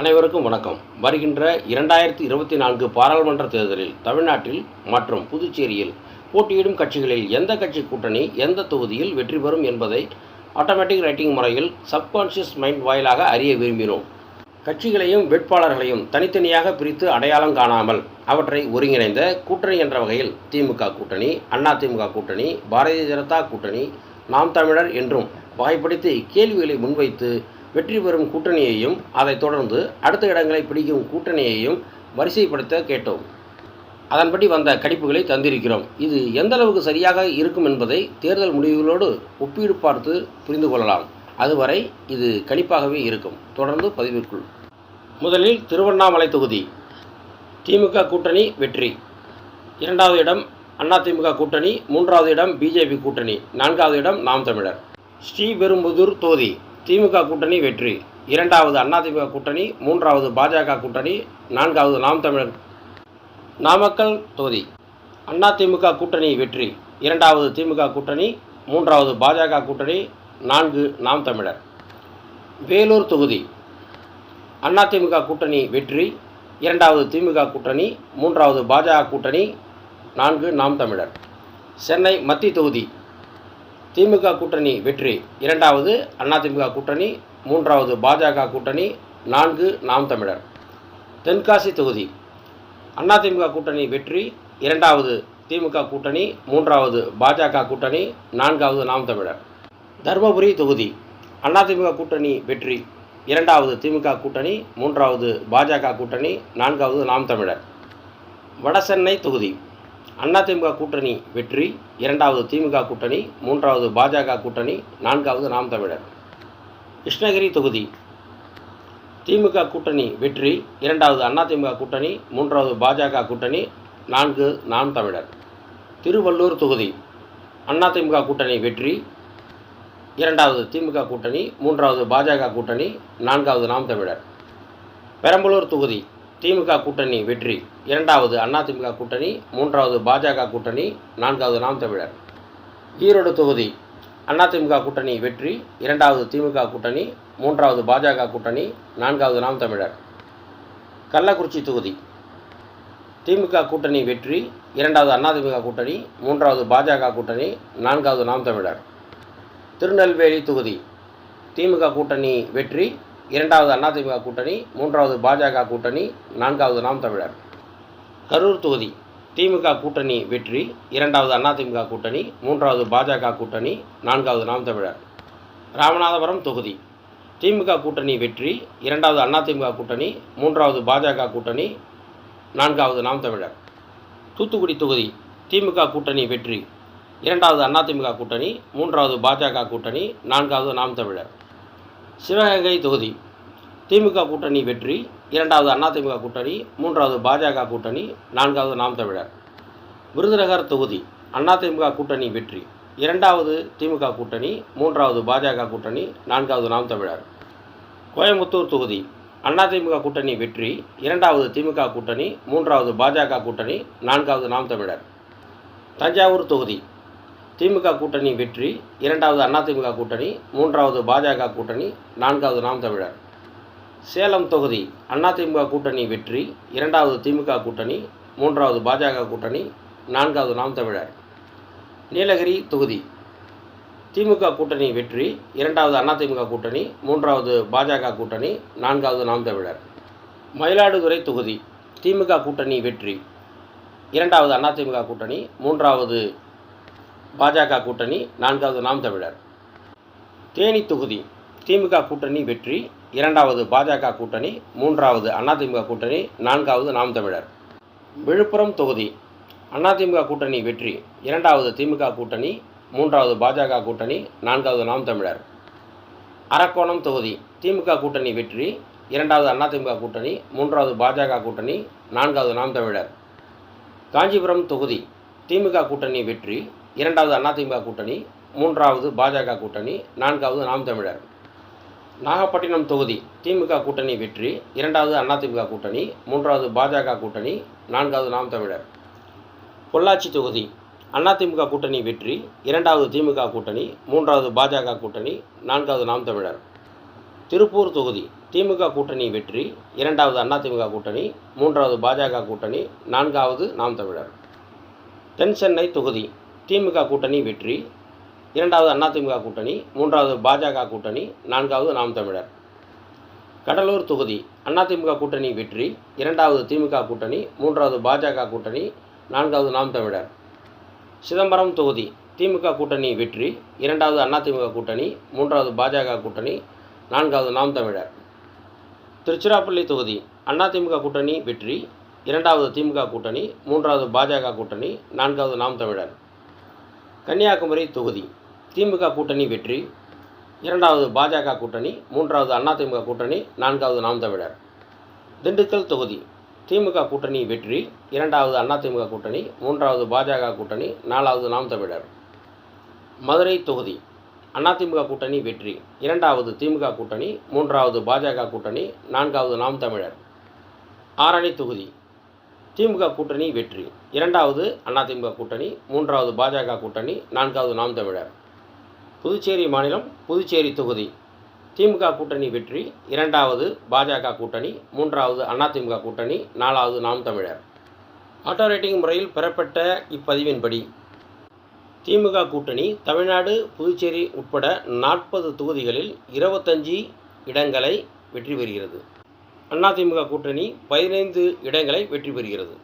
அனைவருக்கும் வணக்கம். வருகின்ற இரண்டாயிரத்தி இருபத்தி நான்கு பாராளுமன்ற தேர்தலில் தமிழ்நாட்டில் மற்றும் புதுச்சேரியில் போட்டியிடும் கட்சிகளில் எந்த கட்சி கூட்டணி எந்த தொகுதியில் வெற்றி பெறும் என்பதை ஆட்டோமேட்டிக் ரைட்டிங் முறையில் சப்கான்ஷியஸ் மைண்ட் வாயிலாக அறிய விரும்பினோம். கட்சிகளையும் வேட்பாளர்களையும் தனித்தனியாக பிரித்து அடையாளம் காணாமல் அவற்றை ஒருங்கிணைந்த கூட்டணி என்ற வகையில் திமுக கூட்டணி அண்ணா திமுக கூட்டணி பாரதிய ஜனதா கூட்டணி நாம் தமிழர் என்றும் வாய்ப்படுத்தி கேள்விகளை முன்வைத்து வெற்றி பெறும் கூட்டணியையும் அதைத் தொடர்ந்து அடுத்த இடங்களை பிடிக்கும் கூட்டணியையும் வரிசைப்படுத்த கேட்டோம். அதன்படி வந்த கணிப்புகளை தந்திருக்கிறோம். இது எந்த அளவுக்கு சரியாக இருக்கும் என்பதை தேர்தல் முடிவுகளோடு ஒப்பீடு பார்த்து புரிந்து கொள்ளலாம். அதுவரை இது கணிப்பாகவே இருக்கும். தொடர்ந்து பதிவிற்குள். முதலில் திருவண்ணாமலை தொகுதி. திமுக கூட்டணி வெற்றி. இரண்டாவது இடம் அதிமுக கூட்டணி. மூன்றாவது இடம் பிஜேபி கூட்டணி. நான்காவது இடம் நாம் தமிழர். ஸ்ரீபெரும்புதூர் தொகுதி. திமுக கூட்டணி வெற்றி. இரண்டாவது அதிமுக கூட்டணி மூன்றாவது பாஜக கூட்டணி நான்காவது நாம் தமிழர் நாமக்கல் தொகுதி. அதிமுக கூட்டணி வெற்றி. இரண்டாவது திமுக கூட்டணி மூன்றாவது பாஜக கூட்டணி நான்கு நாம் தமிழர். வேலூர் தொகுதி. அதிமுக கூட்டணி வெற்றி. இரண்டாவது திமுக கூட்டணி மூன்றாவது பாஜக கூட்டணி நான்கு நாம் தமிழர். சென்னை மத்திய தொகுதி. திமுக கூட்டணி வெற்றி. இரண்டாவது அதிமுக கூட்டணி மூன்றாவது பாஜக கூட்டணி நான்கு நாம் தமிழர். தென்காசி தொகுதி. அதிமுக கூட்டணி வெற்றி இரண்டாவது திமுக கூட்டணி மூன்றாவது பாஜக கூட்டணி நான்காவது நாம் தமிழர். தருமபுரி தொகுதி. அதிமுக கூட்டணி வெற்றி இரண்டாவது திமுக கூட்டணி மூன்றாவது பாஜக கூட்டணி நான்காவது நாம் தமிழர். வடசென்னை தொகுதி. அதிமுக கூட்டணி வெற்றி இரண்டாவது திமுக கூட்டணி மூன்றாவது பாஜக கூட்டணி நான்காவது நாம் தமிழர். கிருஷ்ணகிரி தொகுதி. திமுக கூட்டணி வெற்றி இரண்டாவது அதிமுக கூட்டணி மூன்றாவது பாஜக கூட்டணி நான்கு நாம் தமிழர். திருவள்ளூர் தொகுதி. அதிமுக கூட்டணி வெற்றி இரண்டாவது திமுக கூட்டணி மூன்றாவது பாஜக கூட்டணி நான்காவது நாம் தமிழர். பெரம்பலூர் தொகுதி. திமுக கூட்டணி வெற்றி. இரண்டாவது அதிமுக கூட்டணி மூன்றாவது பாஜக கூட்டணி நான்காவது நாம் தமிழர். ஈரோடு தொகுதி. அதிமுக கூட்டணி வெற்றி இரண்டாவது திமுக கூட்டணி மூன்றாவது பாஜக கூட்டணி நான்காவது நாம் தமிழர். கள்ளக்குறிச்சி தொகுதி. திமுக கூட்டணி வெற்றி இரண்டாவது அதிமுக கூட்டணி மூன்றாவது பாஜக கூட்டணி நான்காவது நாம் தமிழர். திருநெல்வேலி தொகுதி. திமுக கூட்டணி வெற்றி இரண்டாவது அதிமுக கூட்டணி மூன்றாவது பாஜக கூட்டணி நான்காவது நாம் தமிழர். கரூர் தொகுதி திமுக கூட்டணி வெற்றி இரண்டாவது அதிமுக கூட்டணி மூன்றாவது பாஜக கூட்டணி நான்காவது நாம் தமிழர். ராமநாதபுரம் தொகுதி திமுக கூட்டணி வெற்றி இரண்டாவது அதிமுக கூட்டணி மூன்றாவது பாஜக கூட்டணி நான்காவது நாம் தமிழர். தூத்துக்குடி தொகுதி திமுக கூட்டணி வெற்றி இரண்டாவது அதிமுக கூட்டணி மூன்றாவது பாஜக கூட்டணி நான்காவது நாம் தமிழர். சிவகங்கை தொகுதி. திமுக கூட்டணி வெற்றி இரண்டாவது அதிமுக கூட்டணி மூன்றாவது பாஜக கூட்டணி நான்காவது நாம் தமிழர். விருதுநகர் தொகுதி அதிமுக கூட்டணி வெற்றி இரண்டாவது திமுக கூட்டணி மூன்றாவது பாஜக கூட்டணி நான்காவது நாம் தமிழர். கோயம்புத்தூர் தொகுதி அதிமுக கூட்டணி வெற்றி இரண்டாவது திமுக கூட்டணி மூன்றாவது பாஜக கூட்டணி நான்காவது நாம் தமிழர். தஞ்சாவூர் தொகுதி திமுக கூட்டணி வெற்றி இரண்டாவது அதிமுக கூட்டணி மூன்றாவது பாஜக கூட்டணி நான்காவது நாம் தமிழர். சேலம் தொகுதி அதிமுக கூட்டணி வெற்றி இரண்டாவது திமுக கூட்டணி மூன்றாவது பாஜக கூட்டணி நான்காவது நாம் தமிழர். நீலகிரி தொகுதி திமுக கூட்டணி வெற்றி இரண்டாவது அதிமுக கூட்டணி மூன்றாவது பாஜக கூட்டணி நான்காவது நாம் தமிழர். மயிலாடுதுறை தொகுதி திமுக கூட்டணி வெற்றி இரண்டாவது அதிமுக கூட்டணி மூன்றாவது பாஜக கூட்டணி நான்காவது நாம் தமிழர். தேனி தொகுதி திமுக கூட்டணி வெற்றி இரண்டாவது பாஜக கூட்டணி மூன்றாவது அதிமுக கூட்டணி நான்காவது நாம் தமிழர். விழுப்புரம் தொகுதி அதிமுக கூட்டணி வெற்றி இரண்டாவது திமுக கூட்டணி மூன்றாவது பாஜக கூட்டணி நான்காவது நாம் தமிழர். அரக்கோணம் தொகுதி திமுக கூட்டணி வெற்றி இரண்டாவது அதிமுக கூட்டணி மூன்றாவது பாஜக கூட்டணி நான்காவது நாம் தமிழர். காஞ்சிபுரம் தொகுதி திமுக கூட்டணி வெற்றி இரண்டாவது அதிமுக கூட்டணி மூன்றாவது பாஜக கூட்டணி நான்காவது நாம் தமிழர். நாகப்பட்டினம் தொகுதி திமுக கூட்டணி வெற்றி இரண்டாவது அதிமுக கூட்டணி மூன்றாவது பாஜக கூட்டணி நான்காவது நாம் தமிழர். பொள்ளாச்சி தொகுதி அதிமுக கூட்டணி வெற்றி இரண்டாவது திமுக கூட்டணி மூன்றாவது பாஜக கூட்டணி நான்காவது நாம் தமிழர். திருப்பூர் தொகுதி திமுக கூட்டணி வெற்றி இரண்டாவது அதிமுக கூட்டணி மூன்றாவது பாஜக கூட்டணி நான்காவது நாம் தமிழர். தென் சென்னை தொகுதி திமுக கூட்டணி வெற்றி இரண்டாவது அதிமுக கூட்டணி மூன்றாவது பாஜக கூட்டணி நான்காவது நாம் தமிழர். கடலூர் தொகுதி அதிமுக கூட்டணி வெற்றி இரண்டாவது திமுக கூட்டணி மூன்றாவது பாஜக கூட்டணி நான்காவது நாம் தமிழர். சிதம்பரம் தொகுதி திமுக கூட்டணி வெற்றி இரண்டாவது அதிமுக கூட்டணி மூன்றாவது பாஜக கூட்டணி நான்காவது நாம் தமிழர். திருச்சிராப்பள்ளி தொகுதி அதிமுக கூட்டணி வெற்றி இரண்டாவது திமுக கூட்டணி மூன்றாவது பாஜக கூட்டணி நான்காவது நாம் தமிழர். கன்னியாகுமரி தொகுதி. திமுக கூட்டணி வெற்றி. இரண்டாவது பாஜக கூட்டணி மூன்றாவது அதிமுக கூட்டணி நான்காவது நாம் தமிழர். திண்டுக்கல் தொகுதி. திமுக கூட்டணி வெற்றி. இரண்டாவது அதிமுக கூட்டணி மூன்றாவது பாஜக கூட்டணி நாலாவது நாம் தமிழர். மதுரை தொகுதி. அதிமுக கூட்டணி வெற்றி. இரண்டாவது திமுக கூட்டணி மூன்றாவது பாஜக கூட்டணி நான்காவது நாம் தமிழர். ஆரணி தொகுதி. திமுக கூட்டணி வெற்றி. இரண்டாவது அதிமுக கூட்டணி மூன்றாவது பாஜக கூட்டணி நான்காவது நாம் தமிழர். புதுச்சேரி மாநிலம் புதுச்சேரி தொகுதி. திமுக கூட்டணி வெற்றி இரண்டாவது பாஜக கூட்டணி மூன்றாவது அதிமுக கூட்டணி நாலாவது நாம் தமிழர். ஆட்டோ ரேட்டிங் முறையில் பெறப்பட்ட இப்பதிவின்படி திமுக கூட்டணி தமிழ்நாடு புதுச்சேரி உட்பட நாற்பது தொகுதிகளில் இருபத்தஞ்சி இடங்களை வெற்றி பெறுகிறது. அதிமுக கூட்டணி பதினைந்து இடங்களை வெற்றி பெறுகிறது.